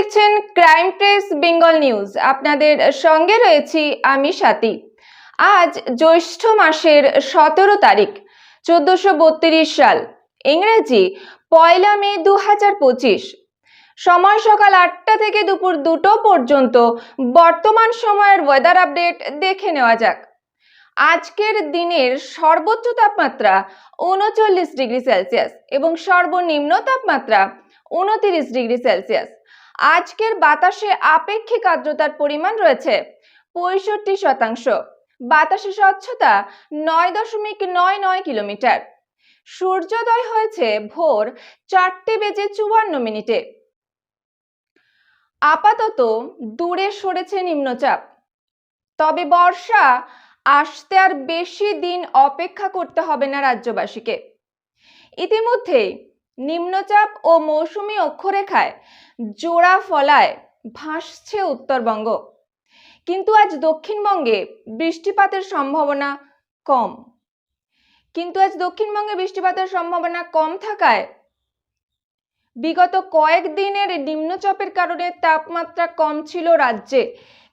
দেখছেন crime press Bengal news. আপনাদের সঙ্গে রয়েছি আমি সাথী। আজ জ্যৈষ্ঠ মাসের সতেরো তারিখ, চোদ্দশো বত্রিশ সাল। ইংরেজি, পয়লা মে দু হাজার পঁচিশ। সময় সকাল আটটা থেকে দুপুর দুটো পর্যন্ত বর্তমান সময়ের ওয়েদার আপডেট দেখে নেওয়া যাক। আজকের দিনের সর্বোচ্চ তাপমাত্রা উনচল্লিশ ডিগ্রি সেলসিয়াস এবং সর্বনিম্ন তাপমাত্রা উনতিরিশ ডিগ্রি সেলসিয়াস। আজকের বাতাসে আপেক্ষিক আর্দ্রতার পরিমাণ রয়েছে পঁয়ষট্টি শতাংশ। বাতাসে স্বচ্ছতা নয় দশমিক নয় নয় কিলোমিটার। সূর্যোদয় হয়েছে ভোর চারটে বেজে চুয়ান্ন মিনিটে। আপাতত দূরে সরেছে নিম্নচাপ। তবে বর্ষা আসতে আর বেশি দিন অপেক্ষা করতে হবে না রাজ্যবাসীকে। ইতিমধ্যেই নিম্নচাপ ও মৌসুমি অক্ষরেখায় জোড়া ফলায় ভাসছে উত্তরবঙ্গ। কিন্তু আজ দক্ষিণবঙ্গে বৃষ্টিপাতের সম্ভাবনা কম। কিন্তু আজ দক্ষিণবঙ্গে বৃষ্টিপাতের সম্ভাবনা কম থাকায় বিগত কয়েকদিনের নিম্নচাপের কারণে তাপমাত্রা কম ছিল রাজ্যে।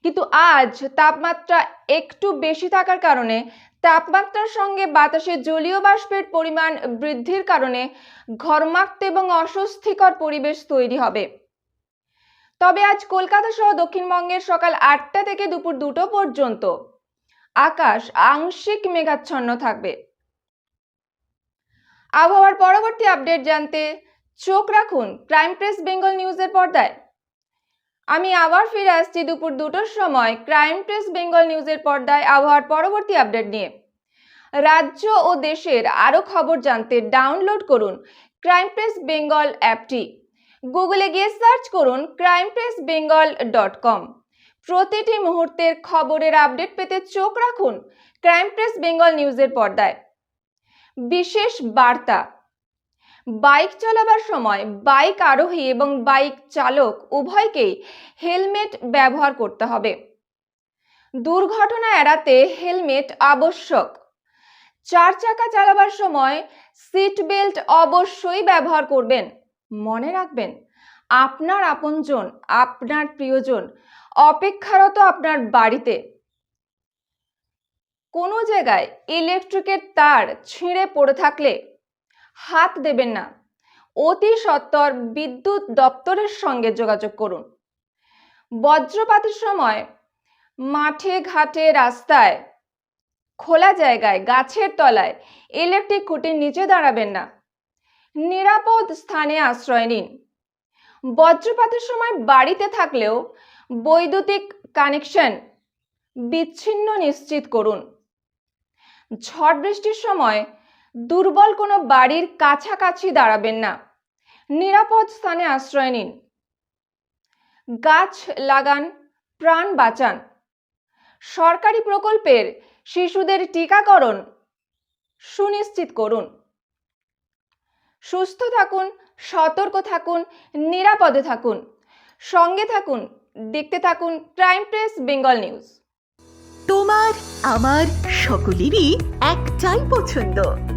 কিন্তু আজ তাপমাত্রা একটু বেশি থাকার কারণে তাপমাত্রার সঙ্গে বাতাসে জলীয় বাষ্পের পরিমাণ বৃদ্ধির কারণে ঘর্মাক্ত এবং অস্বস্তিকর পরিবেশ তৈরি হবে। তবে আজ কলকাতা সহ দক্ষিণবঙ্গের সকাল আটটা থেকে দুপুর দুটো পর্যন্ত আকাশ আংশিক মেঘাচ্ছন্ন থাকবে। আবহাওয়ার পরবর্তী আপডেট জানতে চোখ রাখুন ক্রাইম প্রেস বেঙ্গল নিউজের পর্দায়। আমি আবার ফিরে আসছি দুপুর দুটোর সময় ক্রাইম প্রেস বেঙ্গল নিউজের পর্দায় আবহাওয়ার পরবর্তী আপডেট নিয়ে। রাজ্য ও দেশের আরও খবর জানতে ডাউনলোড করুন ক্রাইম প্রেস বেঙ্গল অ্যাপটি। গুগলে গিয়ে সার্চ করুন crime press Bengal dot com. প্রতিটি মুহূর্তের খবরের আপডেট পেতে চোখ রাখুন ক্রাইম প্রেস বেঙ্গল নিউজের পর্দায়। বিশেষ বার্তা বাইক চালাবার সময় বাইক আরোহী এবং বাইক চালক উভয়কেই হেলমেট ব্যবহার করতে হবে। দুর্ঘটনা এড়াতে হেলমেট আবশ্যক। চার চাকা চালাবার সময় সিট বেল্ট অবশ্যই ব্যবহার করবেন। মনে রাখবেন, আপনার আপনজন, আপনার প্রিয়জন অপেক্ষারত আপনার বাড়িতে। কোনো জায়গায় ইলেকট্রিকের তার ছিঁড়ে পড়ে থাকলে হাত দেবেন না। অতি সত্বর বিদ্যুৎ দপ্তরের সঙ্গে যোগাযোগ করুন। বজ্রপাতের সময় মাঠে ঘাটে রাস্তায় খোলা জায়গায় গাছের তলায় ইলেকট্রিক খুঁটির নিচে দাঁড়াবেন না। নিরাপদ স্থানে আশ্রয় নিন। বজ্রপাতের সময় বাড়িতে থাকলেও বৈদ্যুতিক কানেকশন বিচ্ছিন্ন নিশ্চিত করুন। ঝড় বৃষ্টির সময় দুর্বল কোনো বাড়ির কাছাকাছি দাঁড়াবেন না। নিরাপদ স্থানে আশ্রয় নিন। গাছ লাগান, প্রাণ বাঁচান। সরকারি প্রকল্পের শিশুদের টিকাকরণ সুনিশ্চিত করুন। সুস্থ থাকুন, সতর্ক থাকুন, নিরাপদে থাকুন। সঙ্গে থাকুন, দেখতে থাকুন ক্রাইম প্রেস বেঙ্গল নিউজ। তোমার, আমার সকলেরই একটাই পছন্দ।